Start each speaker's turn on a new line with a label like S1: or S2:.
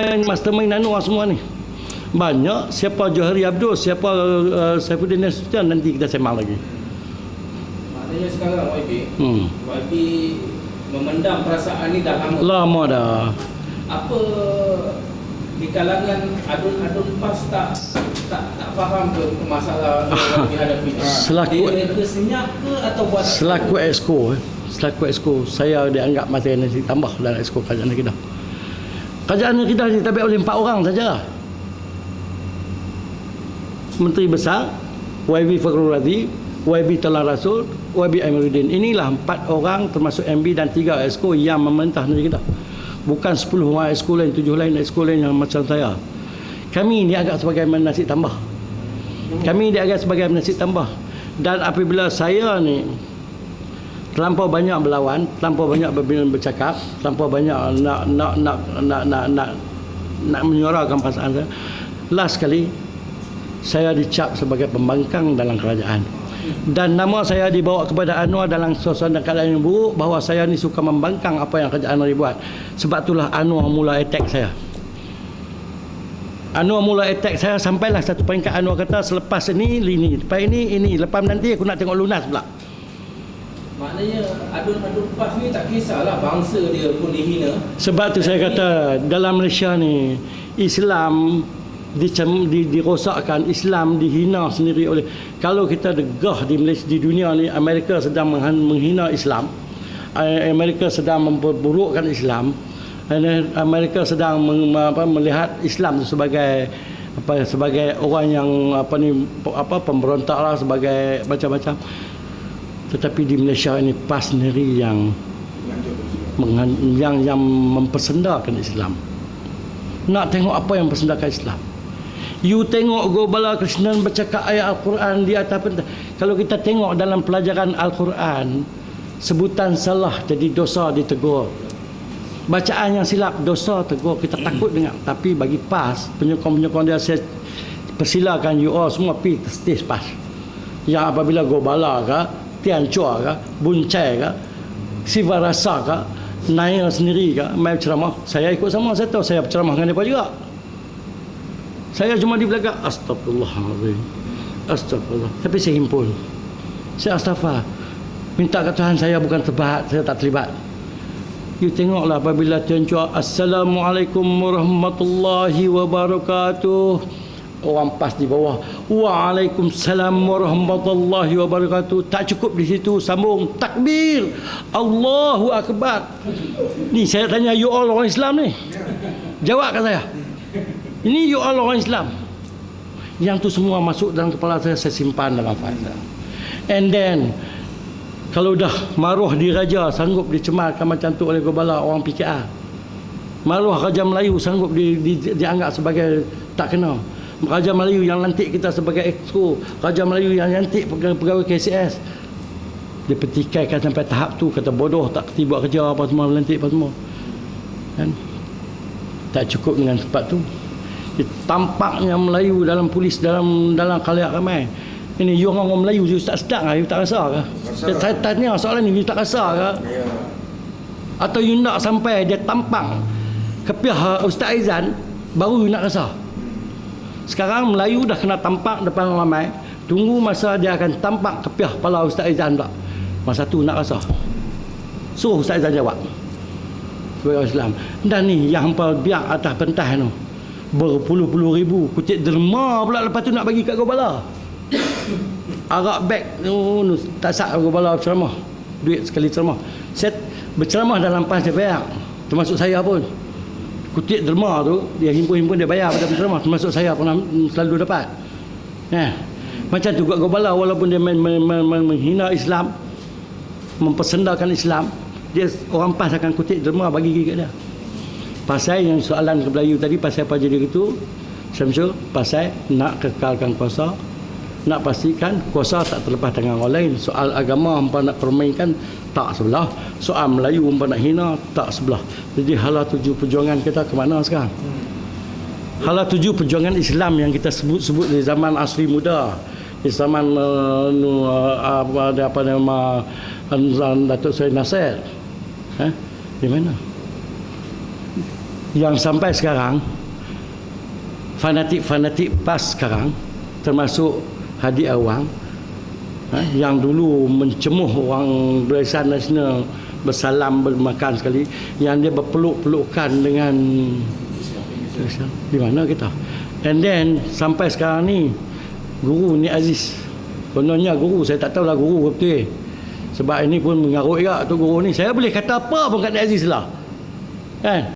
S1: mastermind mastermind Anwar semua ni. Banyak siapa Johari Abdul, siapa uh, Saifuddin Nasution nanti kita sembang lagi.
S2: Maknanya sekarang YB,
S1: Hmm.
S2: YB memendam perasaan ni dah lama.
S1: Lama dah.
S2: Apa di kalangan adun-adun PAS tak tak tak faham ke masalah yang YB hadapi?
S1: Selaku-
S2: Dia senyap ke atau buat
S1: Selaku exco eh, selaku exco saya dianggap masih nasi tambah dalam exco kerajaan Kedah. Kerajaan negeri Kedah ditabik oleh empat orang saja. Menteri Besar, YB Fakhrul Razi, YB Telah Rasul, YB Amiruddin. Inilah empat orang termasuk MB dan tiga exco yang memerintah negeri Kedah. Bukan 10 orang exco lain, tujuh lain exco lain yang macam saya. Kami dianggap sebagai nasi tambah. Kami dianggap sebagai nasi tambah. Dan apabila saya ni terlampau banyak berlawan, terlampau banyak ber- bercakap, terlampau banyak nak nak nak nak nak nak, nak menyuarakan perasaan saya. Last sekali saya dicap sebagai pembangkang dalam kerajaan. Dan nama saya dibawa kepada Anwar dalam suasana keadaan yang buruk bahawa saya ni suka membangkang apa yang kerajaan Anwar buat. Sebab itulah Anwar mula attack saya. Anwar mula attack saya sampailah satu peringkat Anwar kata selepas ini ini lepas ini ini lepas nanti aku nak tengok lunas pula.
S2: Maknanya adun-adun PAS ni tak kisahlah bangsa dia pun dihina.
S1: Sebab tu saya kata dalam Malaysia ni Islam dicem, di, dirosakkan Islam dihina sendiri oleh kalau kita degah di Malaysia di dunia ni Amerika sedang menghina Islam eh, Amerika sedang memperburukkan Islam dan Amerika sedang meng, apa, melihat Islam sebagai apa sebagai orang yang apa ni apa pemberontak lah sebagai macam-macam tetapi di Malaysia ini PAS sendiri yang yang yang mempersendakan Islam. Nak tengok apa yang mempersendakan Islam. You tengok Gobala Krishnan bercakap ayat Al-Quran di atas pentas. Kalau kita tengok dalam pelajaran Al-Quran, sebutan salah jadi dosa ditegur. Bacaan yang silap dosa tegur. Kita takut dengar. Tapi bagi PAS, penyokong-penyokong dia saya persilakan you all semua pergi ke stage PAS. Yang apabila Gobala ke, Ke, Siva Rasa ke, Naya sendiri ke, main ceramah. Saya ikut sama, saya tahu saya berceramah dengan mereka juga. Saya cuma di belakang Astagfirullahaladzim Astagfirullah Tapi saya himpun. Saya astagfar Minta ke Tuhan saya bukan terbahat Saya tak terlibat. You tengoklah apabila Tuan Chua Assalamualaikum warahmatullahi wabarakatuh Orang pas di bawah Waalaikumsalam warahmatullahi wabarakatuh Tak cukup di situ Sambung Takbir Allahu Akbar Ni saya tanya you all orang Islam ni Jawab kat saya ini you all orang Islam. Yang tu semua masuk dalam kepala saya, saya simpan dalam fail. And then, kalau dah maruah diraja sanggup dicemarkan macam tu oleh Gobala orang PKR. Maruah Raja Melayu sanggup di, di, dianggap sebagai tak kena. Raja Melayu yang lantik kita sebagai exco. Raja Melayu yang lantik pegawai, pegawai KCS. Dia petikaikan sampai tahap tu kata bodoh tak kerti buat kerja apa semua lantik apa semua. Kan? Tak cukup dengan tempat tu. Dia tampaknya Melayu dalam polis dalam dalam khalayak ramai. Ini you orang Melayu you tak sedap ke? You tak rasa ke? Saya, saya tanya soalan ni you tak rasa ke? Atau you nak sampai dia tampang kepiah Ustaz Aizan baru you nak rasa? Sekarang Melayu dah kena tampak depan orang ramai. Tunggu masa dia akan tampak kepiah kepala Ustaz Aizan pula. Masa tu nak rasa. Suruh Ustaz Aizan jawab. Sebagai Islam. Dan ni yang hampa biar atas pentas tu. Berpuluh-puluh ribu. Kucik derma pula lepas tu nak bagi kat Gobala. Arak beg tu nu, tak sak Gobala ceramah. Duit sekali ceramah. Saya berceramah dalam pas dia bayar. Termasuk saya pun. Kutik derma tu dia himpun-himpun dia bayar pada penceramah termasuk saya pun selalu dapat. Eh. Macam tu kat Gobala walaupun dia men, men, men, men, menghina Islam mempersendakan Islam dia orang pas akan kutip derma bagi gigi kat dia. Pasal yang soalan ke Melayu tadi pasal apa jadi gitu? Syamsul pasal nak kekalkan kuasa nak pastikan kuasa tak terlepas tangan orang lain. Soal agama hampa nak permainkan tak sebelah. Soal Melayu hampa nak hina tak sebelah. Jadi hala tuju perjuangan kita ke mana sekarang? Hala tuju perjuangan Islam yang kita sebut-sebut di zaman asli muda. Di zaman uh, uh, apa ada apa nama uh, Datuk Seri Nasir eh? di mana? Yang sampai sekarang fanatik-fanatik PAS sekarang termasuk Hadi Awang ha, yang dulu mencemuh orang Barisan Nasional bersalam bermakan sekali yang dia berpeluk-pelukan dengan di mana kita? And then sampai sekarang ni guru ni Aziz. Kononnya guru saya tak tahulah guru betul sebab ini pun mengarut juga tu guru ni. Saya boleh kata apa pun kat Aziz lah. Kan